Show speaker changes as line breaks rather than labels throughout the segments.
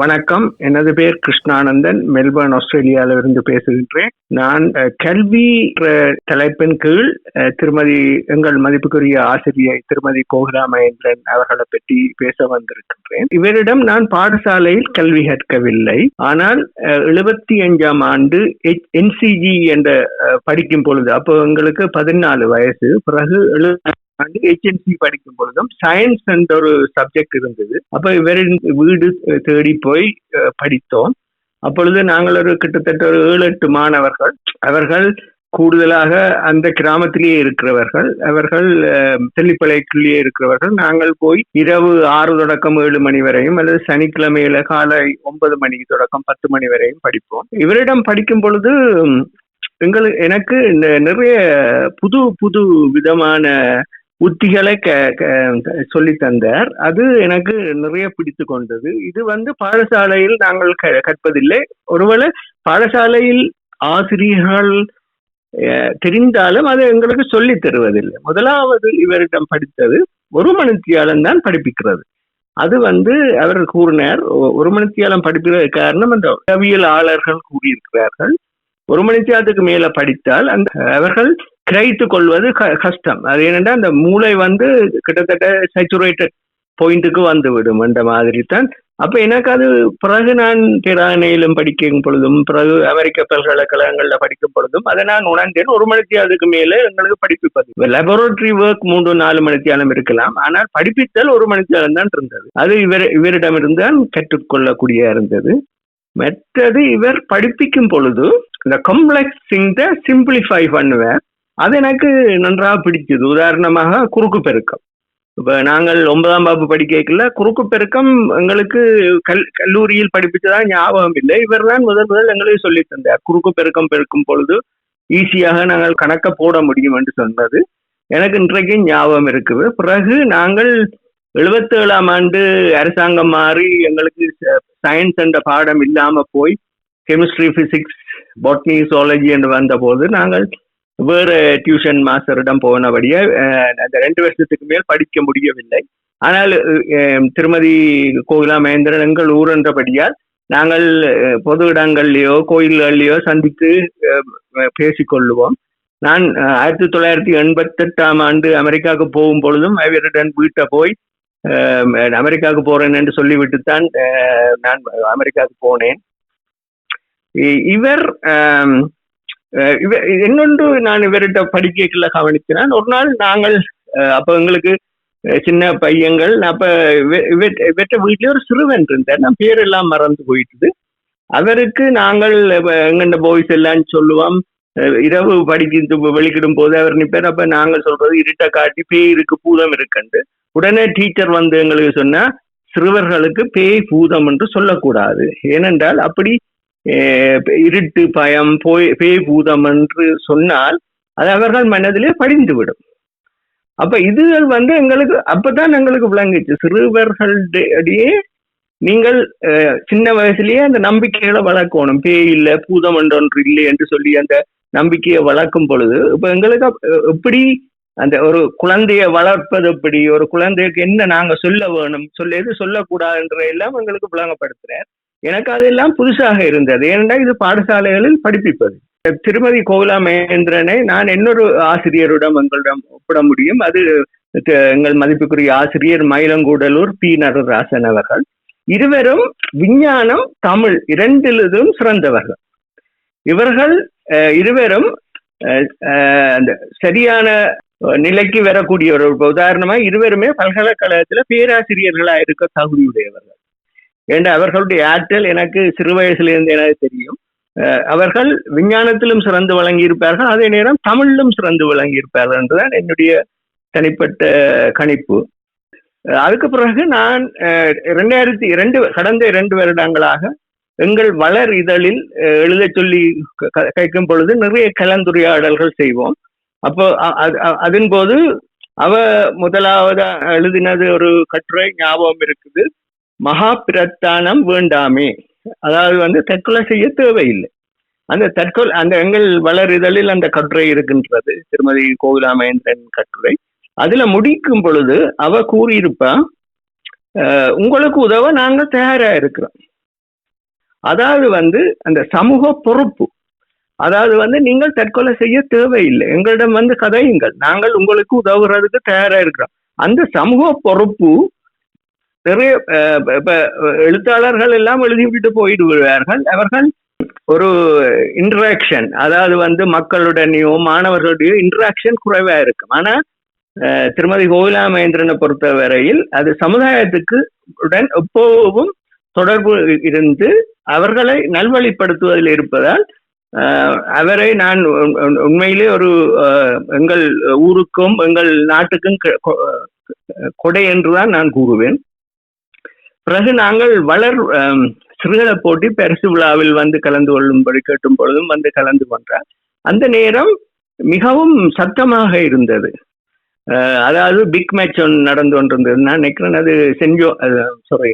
வணக்கம். எனது பேர் கிருஷ்ணானந்தன். மெல்பர்ன் ஆஸ்திரேலியாவில இருந்து பேசுகின்றேன். நான் கல்வி என்ற தலைப்பின் கீழ் திருமதி எங்கள் மதிப்புக்குரிய ஆசிரியை திருமதி கோகிலா மகேந்திரன் அவர்களை பற்றி பேச வந்திருக்கின்றேன். இவரிடம் நான் பாடசாலையில் கல்வி கற்கவில்லை. ஆனால் எழுபத்தி அஞ்சாம் ஆண்டு என்சிஜி என்ற படிக்கும் பொழுது அப்போ எங்களுக்கு பதினாலு வயசு. பிறகு எழுபத்தி வந்து ஹெச்என்சி படிக்கும் பொழுதும் சயின்ஸ் என்ற ஒரு சப்ஜெக்ட் இருந்தது. அப்போ இவரின் வீடு தேடி போய் படித்தோம். அப்பொழுது நாங்கள் ஒரு கிட்டத்தட்ட ஒரு ஏழு எட்டு மாணவர்கள். அவர்கள் கூடுதலாக அந்த கிராமத்திலேயே இருக்கிறவர்கள். அவர்கள் தெல்லிப்பளைக்குள்ளேயே இருக்கிறவர்கள். நாங்கள் போய் இரவு ஆறு தொடக்கம் ஏழு மணி வரையும் அல்லது சனிக்கிழமையில காலை ஒன்பது மணி தொடக்கம் பத்து மணி வரையும் படிப்போம். இவரிடம் படிக்கும் பொழுது எங்களுக்கு எனக்கு இந்த நிறைய புது புது விதமான உத்திகளை க க- தந்தார். அது எனக்கு நிறைய பிடித்து கொண்டது. இது வந்து பாடசாலையில் நாங்கள் க- கற்பதில்லை. ஒருவேளை பாடசாலையில் ஆசிரியர்கள் தெரிந்தாலும் அதை எங்களுக்கு சொல்லித் தருவதில்லை. முதலாவது இவரிடம் படித்தது ஒரு மணித்தியாலம் தான் படிப்பிக்கிறது. அது வந்து அவர் கூறினார் ஒரு மணித்தியாலம் படிப்பதற்கு காரணம் அந்த உளவியலாளர்கள் கூறியிருக்கிறார்கள். ஒரு மணித்தியாலத்துக்கு மேல படித்தால் அந்த அவர்கள் கிரகித்துக் கொள்வது க- கஷ்டம். அது என்னென்னா அந்த மூளை வந்து கிட்டத்தட்ட சேச்சுரேட்டட் பாயிண்ட்டுக்கு வந்து விடும் அந்த மாதிரி தான் அப்போ எனக்கு அது பிறகு நான் பேராணையிலும் படிக்கும் பொழுதும் பிறகு அமெரிக்க பல்கலைக்கழகங்களில் படிக்கும் பொழுதும் அதை நான் உணர்ந்தேன். ஒரு மணிக்கு அதுக்கு மேலே எங்களுக்கு படிப்பிப்பது லெபரட்டரி ஒர்க் மூன்று நாலு மணித்தியாலம் இருக்கலாம். ஆனால் படிப்பித்தல் ஒரு மணித்தியாலம் தான் இருந்தது. அது இவர் இவரிடமிருந்து தான் கற்றுக்கொள்ளக்கூடிய இருந்தது. மற்றது இவர் படிப்பிக்கும் பொழுது இந்த காம்ப்ளெக்ஸ் சிம்பிளிஃபை பண்ணுவேன். அது எனக்கு நன்றாக பிடிச்சது உதாரணமாக குறுக்கு பெருக்கம். இப்போ நாங்கள் ஒன்பதாம் வகுப்பு படிக்கல குறுக்கு பெருக்கம் எங்களுக்கு கல் கல்லூரியில் படிப்பிச்சதான் ஞாபகம் இல்லை. இவர் தான் முதல் முதல் எங்களுக்கு சொல்லி தந்தார். குறுக்கு பெருக்கம் பெருக்கும் பொழுது ஈஸியாக நாங்கள் கணக்க போட முடியும் என்று சொன்னது. எனக்கு இன்றைக்கு ஞாபகம் இருக்குது. பிறகு நாங்கள் எழுபத்தேழாம் ஆண்டு அரசாங்கம் மாறி எங்களுக்கு சயின்ஸ் என்ற பாடம் இல்லாமல் போய் கெமிஸ்ட்ரி ஃபிசிக்ஸ் பாட்னி சோலஜி என்று வந்தபோது நாங்கள் வேறு டியூஷன் மாஸ்டரிடம் போனபடியே அந்த ரெண்டு வருஷத்துக்கு மேல் படிக்க முடியவில்லை. ஆனால் திருமதி கோகிலா மகேந்திரன் எங்கள் ஊர் என்றபடியால் நாங்கள் பொது இடங்கள்லையோ கோயில்கள்லையோ சந்தித்து பேசிக்கொள்ளுவோம். நான் ஆயிரத்தி தொள்ளாயிரத்தி எண்பத்தெட்டாம் ஆண்டு அமெரிக்காவுக்கு போகும் பொழுதும் அவருடன் வீட்டை போய் அமெரிக்காவுக்கு போறேன் என்று சொல்லிவிட்டு தான் நான் அமெரிக்காவுக்கு போனேன். இ- இவர் இவ- இன்னொன்று நான் இவர்கிட்ட படிக்கல கவனிக்கிறேன். ஒரு நாள் நாங்கள் அப்போ அப்ப எங்களுக்கு சின்ன பையங்கள் அப்ப இவ- இவற்ற வீட்லயே ஒரு சிறுவன் இருந்தார். நான் பேரெல்லாம் மறந்து போயிட்டுது. அவருக்கு நாங்கள் எங்கண்ட பாய்ஸ் எல்லாம் சொல்லுவோம் இரவு படிக்கிறது வெளிக்கிடும் போது அவர் நிப்பார். அப்ப நாங்கள் சொல்றது இருட்ட காட்டி பேய் இருக்கு பூதம் இருக்குண்டு உடனே டீச்சர் வந்து எங்களுக்கு சொன்னா சிறுவர்களுக்கு பேய் பூதம் என்று சொல்லக்கூடாது. ஏனென்றால் அப்படி இருட்டு பயம் போய் பேய் பூதம் என்று சொன்னால் அது அவர்கள் மனதிலே படிந்துவிடும். அப்ப இதுகள் வந்து எங்களுக்கு அப்பதான் எங்களுக்கு விளங்குச்சு. சிறுவர்களிடையே நீங்கள் அஹ், சின்ன வயசுலயே அந்த நம்பிக்கைகளை வளர்க்கணும். பேய் இல்லை பூதம் என்று ஒன்று இல்லை என்று சொல்லி அந்த நம்பிக்கையை வளர்க்கும் பொழுது இப்ப எங்களுக்கு எப்படி அந்த ஒரு குழந்தைய வளர்ப்பது எப்படி? ஒரு குழந்தைக்கு என்ன நாங்க சொல்ல வேணும்? சொல்ல எது சொல்லக்கூடாதுன்ற எல்லாம் எங்களுக்கு விளங்கப்படுத்துறார். எனக்கு அதெல்லாம் புதுசாக இருந்தது. ஏனென்றால் இது பாடசாலைகளில் படிப்பிப்பது. திருமதி கோகுலா மகேந்திரனை நான் இன்னொரு ஆசிரியருடன் எங்களிடம் ஒப்பிட முடியும். அது எங்கள் மதிப்புக்குரிய ஆசிரியர் மயிலங்கூடலூர் பி. நடராசன் அவர்கள். இருவரும் விஞ்ஞானம் தமிழ் இரண்டிலும் சிறந்தவர்கள். இவர்கள் அஹ், இருவரும் அஹ், அஹ், அந்த சரியான நிலைக்கு வரக்கூடிய ஒரு உதாரணமா இருவருமே பல்கலைக்கழகத்துல பேராசிரியர்களா இருக்க தகுதியுடையவர்கள். ஏன்னா அவர்களுடைய ஆற்றல் எனக்கு சிறு வயசுல இருந்து எனக்கு தெரியும். அஹ், அவர்கள் விஞ்ஞானத்திலும் சிறந்து வழங்கியிருப்பார்கள் அதே நேரம் தமிழிலும் சிறந்து வழங்கியிருப்பார்கள் என்றுதான் என்னுடைய தனிப்பட்ட கணிப்பு. அதுக்கு பிறகு நான் அஹ், இரண்டாயிரத்தி இரண்டு கடந்த இரண்டு வருடங்களாக எங்கள் வளர் இதழில் எழுத எழுதச் சொல்லி க- க- கேட்கும் பொழுது நிறைய கலந்துரையாடல்கள் செய்வோம். அப்போ அ- அ- அதன் போது அவ முதலாவது எழுதினது ஒரு கட்டுரை ஞாபகம் இருக்குது. மகா பிரத்தானம் வேண்டாமே. அதாவது வந்து தற்கொலை செய்ய தேவையில்லை. அந்த தற்கொலை அந்த எங்கள் வளர் இதழில் அந்த கட்டுரை இருக்கின்றது. திருமதி கோகுலாமேந்திரன் கட்டுரை. அதுல முடிக்கும் பொழுது அவ கூறியிருப்பா உங்களுக்கு உதவ நாங்கள் தயாரா இருக்கிறோம். அதாவது வந்து அந்த சமூக பொறுப்பு. அதாவது வந்து நீங்கள் தற்கொலை செய்ய தேவையில்லை. எங்களிடம் வந்து கதையுங்கள். நாங்கள் உங்களுக்கு உதவுறதுக்கு தயாரா இருக்கிறோம். அந்த சமூக பொறுப்பு நிறைய எழுத்தாளர்கள் எல்லாம் எழுதிவிட்டு போயிடுவார்கள். விடுவார்கள் அவர்கள் ஒரு இன்ட்ராக்ஷன் அதாவது வந்து மக்களுடனேயோ மாணவர்களுடைய இன்ட்ராக்ஷன் குறைவா இருக்கும். ஆனா திருமதி கோவிலா மகேந்திரனை பொறுத்த வரையில் அது சமுதாயத்துக்கு உடன் எப்போவும் தொடர்பு இருந்து அவர்களை நல்வழிப்படுத்துவதில் இருப்பதால் அவரை நான் உண்மையிலே ஒரு எங்கள் ஊருக்கும் எங்கள் நாட்டுக்கும் க- கொ- கொடை என்றுதான் நான் கூறுவேன். பிறகு நாங்கள் வளர் சிறுகளை போட்டி பரிசு விழாவில் வந்து கலந்து கொள்ளும்படி கேட்டும் பொழுதும் வந்து கலந்து கொண்டார். அந்த நேரம் மிகவும் சத்தமாக இருந்தது. அதாவது பிக் மேட்ச் ஒன்று நடந்து கொண்டிருந்தது. நான் நினைக்கிறேன் அது செஞ்சோ சாரி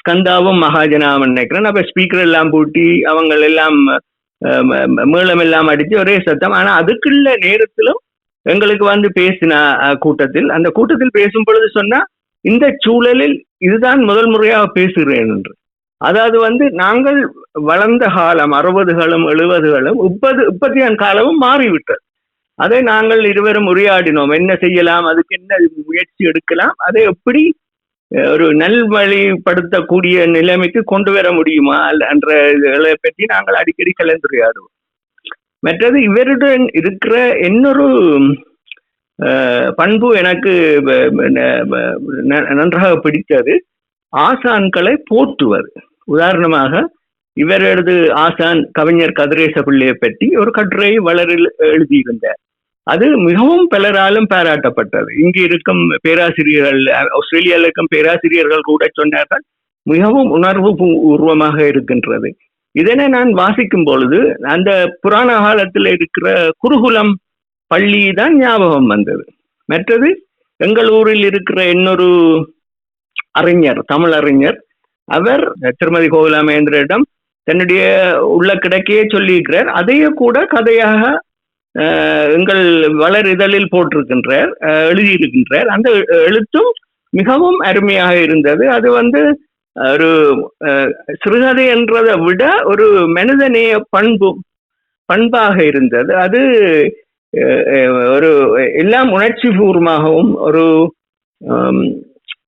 ஸ்கந்தாவும் மகாஜனாவும் நினைக்கிறேன். அப்போ ஸ்பீக்கர் எல்லாம் பூட்டி அவங்க எல்லாம் மேளம் எல்லாம் அடித்து ஒரே சத்தம். ஆனால் அதுக்குள்ள நேரத்திலும் எங்களுக்கு வந்து பேசின கூட்டத்தில் அந்த கூட்டத்தில் பேசும் பொழுது சொன்னால் இந்த சூழலில் இதுதான் முதல் முறையாக பேசுகிறேன் என்று. அதாவது வந்து நாங்கள் வளர்ந்த காலம் அறுபதுகளும் எழுபதுகளும் முப்பது முப்பத்தியான் காலமும் மாறிவிட்டது. அதை நாங்கள் இருவரும் உரையாடினோம். என்ன செய்யலாம்? அதுக்கு என்ன முயற்சி எடுக்கலாம்? அதை எப்படி ஒரு நல்வழிப்படுத்தக்கூடிய நிலைமைக்கு கொண்டு வர முடியுமா? என்ற இதுகளை பற்றி நாங்கள் அடிக்கடி கலந்துரையாடுவோம். மற்றது இவருடன் இருக்கிற இன்னொரு பண்பு எனக்கு நன்றாக பிடித்தது. ஆசான்களை போற்றுவது. உதாரணமாக இவரது ஆசான் கவிஞர் கதிரேச பிள்ளையை பற்றி ஒரு கட்டுரை வளரில் எழுதியிருந்தார். அது மிகவும் பலராலும் பாராட்டப்பட்டது. இங்கு இருக்கும் பேராசிரியர்கள் ஆஸ்திரேலியாவில் இருக்கும் பேராசிரியர்கள் கூட சொன்னார்கள் மிகவும் உணர்வு பூர்வமாக இருக்கின்றது. இதனை நான் வாசிக்கும் பொழுது அந்த புராண காலத்தில் இருக்கிற குருகுலம் பள்ளி தான் ஞாபகம் வந்தது. மற்றது எங்கள் ஊரில் இருக்கிற இன்னொரு அறிஞர் தமிழ் அறிஞர் அவர் திருமதி கோகுலாமேந்திரிடம் தன்னுடைய உள்ள கிடக்கையே சொல்லியிருக்கிறார். அதையே கூட கதையாக எங்கள் வளர் இதழில் போட்டிருக்கின்றார் எழுதியிருக்கின்றார். அந்த எழுத்தும் மிகவும் அருமையாக இருந்தது. அது வந்து ஒரு சிறுகதை என்றதை விட ஒரு மனிதநேய பண்பு பண்பாக இருந்தது. அது ஒரு எல்லாம் உணர்ச்சி பூர்வமாகவும் ஒரு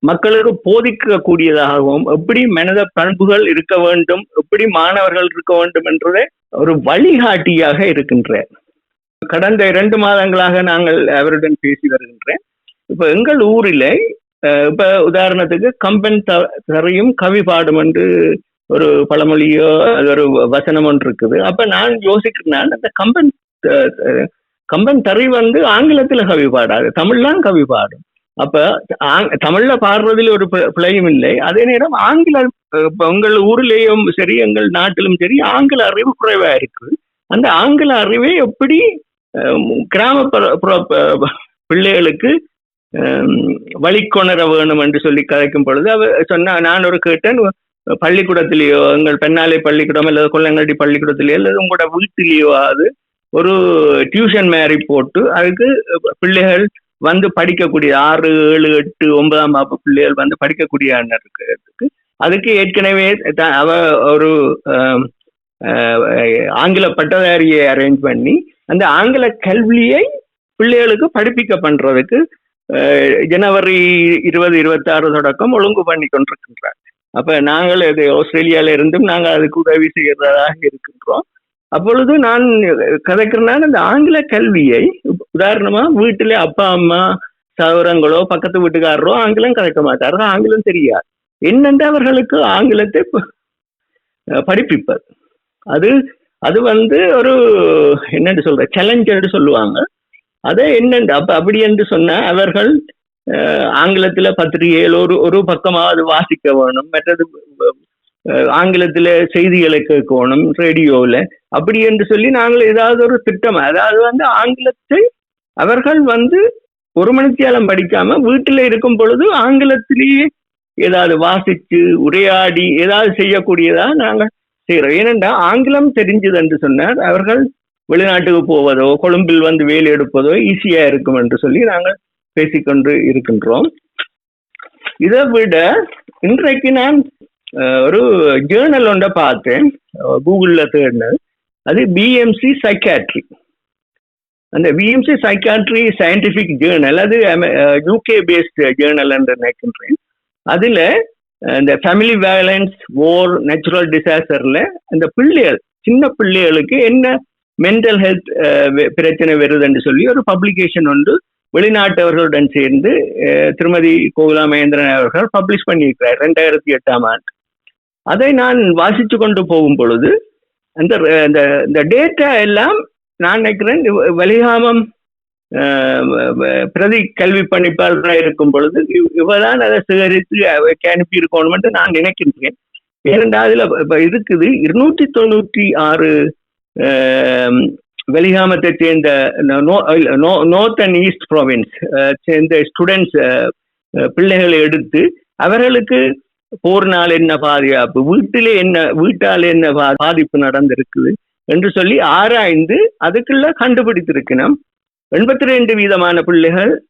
மக்களுக்கு போதிக்கக்கூடியதாகவும் எப்படி மனித பண்புகள் இருக்க வேண்டும் எப்படி மாணவர்கள் இருக்க வேண்டும் என்று ஒரு வழிகாட்டியாக இருக்கின்றார் கடந்த இரண்டு மாதங்களாக நாங்கள் அவருடன் பேசி வருகின்றேன் இப்ப எங்கள் ஊரில் இப்ப உதாரணத்துக்கு கம்பன் த- தரையும் கவி பாடும் என்று ஒரு பழமொழியோ அது ஒரு வசனம் ஒன்று இருக்குது அப்ப நான் யோசிக்கிறேன் அந்த கம்பன் கம்பன் தறி வந்து ஆங்கிலத்துல கவி பாடாது தமிழ்லாம் கவி பாடும். அப்ப தமிழ்ல பாடுறதுல ஒரு பிழையும் இல்லை. அதே நேரம் ஆங்கில உங்கள் ஊரிலேயும் சரி எங்கள் நாட்டிலும் சரி ஆங்கில அறிவு குறைவா இருக்கு. அந்த ஆங்கில அறிவை எப்படி கிராமப்புற பிள்ளைகளுக்கு வழிக்கொணர வேணும் என்று சொல்லி கதைக்கும் பொழுது அவ சொன்னா நான் ஒரு கேட்டேன் பள்ளிக்கூடத்திலேயோ எங்கள் பெண்ணாலை பள்ளிக்கூடம் அல்லது கொல்லங்காட்டி பள்ளிக்கூடத்திலேயோ அல்லது உங்களோட வீட்டிலேயோ அது ஒரு டியூஷன் மாதிரி போட்டு அதுக்கு பிள்ளைகள் வந்து படிக்கக்கூடிய ஆறு ஏழு எட்டு ஒன்பதாம் வகுப்பு பிள்ளைகள் வந்து படிக்கக்கூடிய இருக்கிறதுக்கு அதுக்கு ஏற்கனவே த- அவ ஒரு ஆங்கில பட்டதாரியை அரேஞ்ச் பண்ணி அந்த ஆங்கில கல்வியை பிள்ளைகளுக்கு படிப்பிக்க பண்றதுக்கு ஜனவரி இருபது இருபத்தாறு தொடக்கம் ஒழுங்கு பண்ணி கொண்டிருக்கின்றார். அப்ப நாங்கள் இது ஆஸ்திரேலியால இருந்தும் நாங்கள் அதுக்கு உதவி செய்யறதாக இருக்கின்றோம். அப்பொழுது நான் கதைக்கிறேன்னா அந்த ஆங்கில கல்வியை உதாரணமா வீட்டிலே அப்பா அம்மா சகோதரங்களோ பக்கத்து வீட்டுக்காரரோ ஆங்கிலம் கதைக்க மாட்டார்கள் ஆங்கிலம் தெரியாது. என்னென்று அவர்களுக்கு ஆங்கிலத்தை படிப்பிப்பது. அது அது வந்து ஒரு என்னென்று சொல்ற சேலஞ்சு சொல்லுவாங்க. அதை என்னென்று அப்ப அப்படி என்று சொன்ன அவர்கள் ஆங்கிலத்தில் பத்திரிகையில் ஒரு ஒரு பக்கமாவது வாசிக்க வேணும். மற்றது ஆங்கிலத்துல செய்திகளை கேட்கணும் ரேடியோவில் அப்படி என்று சொல்லி நாங்கள் ஏதாவது ஒரு திட்டம் அதாவது வந்து ஆங்கிலத்தை அவர்கள் வந்து ஒரு மணித்தியாலம் படிக்காம வீட்டில் இருக்கும் பொழுது ஆங்கிலத்திலேயே ஏதாவது வாசிச்சு உரையாடி ஏதாவது செய்யக்கூடியதா நாங்கள் செய்கிறோம். ஏனென்றால் ஆங்கிலம் தெரிஞ்சது என்று சொன்னார் அவர்கள் வெளிநாட்டுக்கு போவதோ கொழும்பில் வந்து வேலை எடுப்பதோ ஈஸியா இருக்கும் என்று சொல்லி நாங்கள் பேசிக்கொண்டு இருக்கின்றோம். இதை விட இன்றைக்கு நான் ஒரு ஜேர்னல் ஒன்றை பார்த்தேன் கூகுளில் தேடினது அது பிஎம்சி சைக்காட்ரி அந்த பிஎம்சி சைக்காட்ரி சயின்டிஃபிக் ஜேர்னல் அது யூகே பேஸ்ட் ஜேர்னல் என்று நினைக்கின்றேன் அதில் இந்த ஃபேமிலி வேலன்ஸ் ஓர் நேச்சுரல் டிசாஸ்டரில் அந்த பிள்ளைகள் சின்ன பிள்ளைகளுக்கு என்ன மென்டல் ஹெல்த் பிரச்சனை வருதுன்னு சொல்லி ஒரு பப்ளிகேஷன் ஒன்று வெளிநாட்டவர்களுடன் சேர்ந்து திருமதி கோகுலா மகேந்திரன் அவர்கள் பப்ளிஷ் பண்ணியிருக்கிறார் ரெண்டாயிரத்தி எட்டாம் ஆண்டு அதை நான் வாசித்து கொண்டு போகும் பொழுது அந்த இந்த இந்த டேட்டா எல்லாம் நான் நினைக்கிறேன் வலிகாமம் பிரதி கல்வி பணிப்பாளராக இருக்கும் பொழுது இவதான் அதை சேகரித்து அனுப்பி அனுப்பி இருக்கணும்னு நான் நினைக்கின்றேன். இரண்டாவதுல இப்போ இருக்குது இருநூற்றி தொண்ணூற்றி ஆறு வெளிகாமத்தை சேர்ந்த north and east province students students பிள்ளைகளை எடுத்து அவர்களுக்கு போர்னால் என்ன பாதுகாப்பு? வீட்டிலே என்ன வீட்டால் என்ன பா- பாதிப்பு நடந்திருக்குது? என்று சொல்லி ஆராய்ந்து அதுக்குள்ள கண்டுபிடித்திருக்கணும். எண்பத்தி ரெண்டு வீதமான பிள்ளைகள்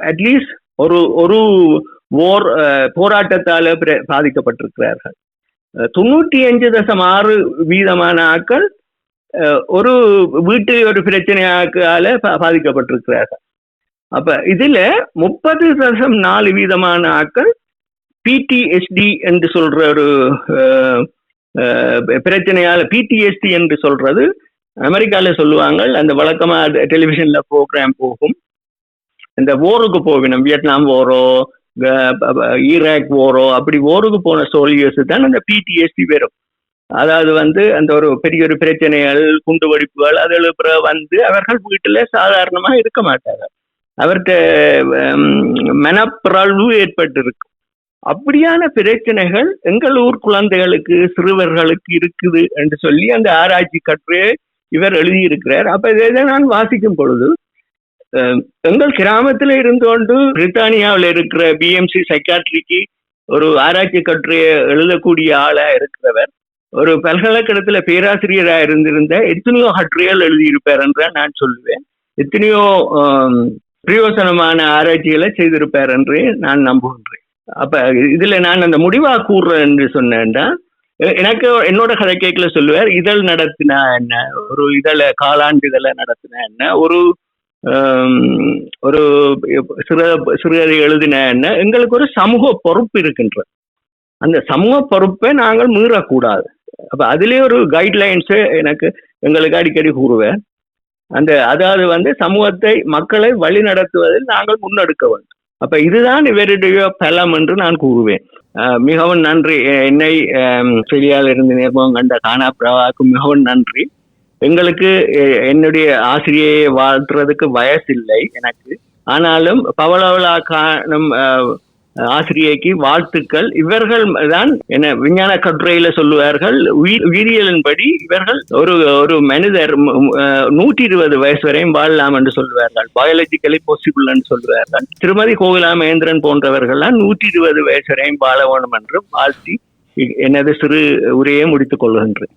அட்லீஸ்ட் ஒரு ஒரு ஓர் போராட்டத்தால பிர- பாதிக்கப்பட்டிருக்கிறார்கள். தொண்ணூற்றி அஞ்சு தசம் ஆறு வீதமான ஆட்கள் ஒரு வீட்டில் ஒரு பிரச்சனையாக்கால பா- பாதிக்கப்பட்டிருக்கிறார்கள். அப்ப இதுல முப்பது தசம் நாலு வீதமான ஆட்கள் பிடிஎஸ்டி என்று சொல்ற ஒரு பிரச்சனையால் பிடிஎஸ்டி என்று சொல்றது அமெரிக்கால சொல்லுவாங்க. அந்த வழக்கமா டெலிவிஷன்ல ப்ரோக்ராம் போகும். இந்த ஓருக்கு போகணும். வியட்நாம் ஓரோ ஈராக் ஓரோ அப்படி ஓருக்கு போன சோல்ஜர்ஸ் தான் அந்த பிடிஎஸ்டி வரும் அதாவது வந்து அந்த ஒரு பெரிய ஒரு பிரச்சனைகள் குண்டு வெடிப்புகள் அதில் பிறகு வந்து அவர்கள் வீட்டில் சாதாரணமாக இருக்க மாட்டாங்க அவர்கிட்ட மனப்பிரழ்வு ஏற்பட்டு இருக்கும் அப்படியான பிரச்சனைகள் எங்கள் ஊர் குழந்தைகளுக்கு சிறுவர்களுக்கு இருக்குது என்று சொல்லி அந்த ஆராய்ச்சி கட்டுரையை இவர் எழுதியிருக்கிறார். அப்ப இதை நான் வாசிக்கும் பொழுது எங்கள் கிராமத்தில் இருந்து கொண்டு பிரித்தானியாவில் இருக்கிற பிஎம்சி சைக்காட்ரிக்கு ஒரு ஆராய்ச்சி கட்டுரையை எழுதக்கூடிய ஆளா இருக்கிறவர். ஒரு பல்கலைக்கழகத்தில் பேராசிரியராக இருந்திருந்த எத்தனையோ கட்டுரைகள் எழுதியிருப்பார் என்று நான் சொல்லுவேன். எத்தனையோ பிரயோசனமான ஆராய்ச்சிகளை செய்திருப்பார் என்று நான் நம்புகின்றேன். அப்ப இதுல நான் அந்த முடிவா கூறுறேன் என்று சொன்னேன்னா எனக்கு என்னோட கதை கேட்கல சொல்லுவார் இதழ் நடத்தினா என்ன? ஒரு இதழ காலாண்டு இதழ நடத்தினா என்ன? ஒரு ஒரு சிறு சிறுகதை எழுதின என்ன? எங்களுக்கு ஒரு சமூக பொறுப்பு இருக்கின்றது. அந்த சமூக பொறுப்பை நாங்கள் மீறக்கூடாது. அப்ப அதுலேயே ஒரு கைட்லைன்ஸு எனக்கு எங்களுக்கு அடிக்கடி கூறுவேன் அந்த அதாவது வந்து சமூகத்தை மக்களை வழி நடத்துவதில் நாங்கள் முன்னெடுக்க வேண்டும். அப்ப இதுதான் இவருடைய பலம் என்று நான் கூறுவேன். மிகவும் நன்றி. என்னை ஆஸ்திரேலியாவில் இருந்து நேர்முகம் கண்ட கானா பிரபாவுக்கு மிகவும் நன்றி. எங்களுக்கு என்னுடைய ஆசிரியையை வாழ்த்துறதுக்கு வயசு இல்லை எனக்கு. ஆனாலும் பவளவளா காணும் ஆசிரியைக்கு வாழ்த்துக்கள். இவர்கள் தான் என்ன விஞ்ஞான கட்டுரையில சொல்லுவார்கள் உயிர் உயிரியலின்படி இவர்கள் ஒரு ஒரு மனிதர் நூற்றி இருபது வயசு வரையும் வாழலாம் என்று சொல்லுவார்கள். பயாலஜிக்கலி பாசிபிள் என்று சொல்லுவார்கள். திருமதி கோகிலா மகேந்திரன் போன்றவர்கள்லாம் நூற்றி இருபது வயசு வரையும் வாழ வேண்டும் என்று வாழ்த்தி எனது சிறு உரையை முடித்துக் கொள்கின்றேன்.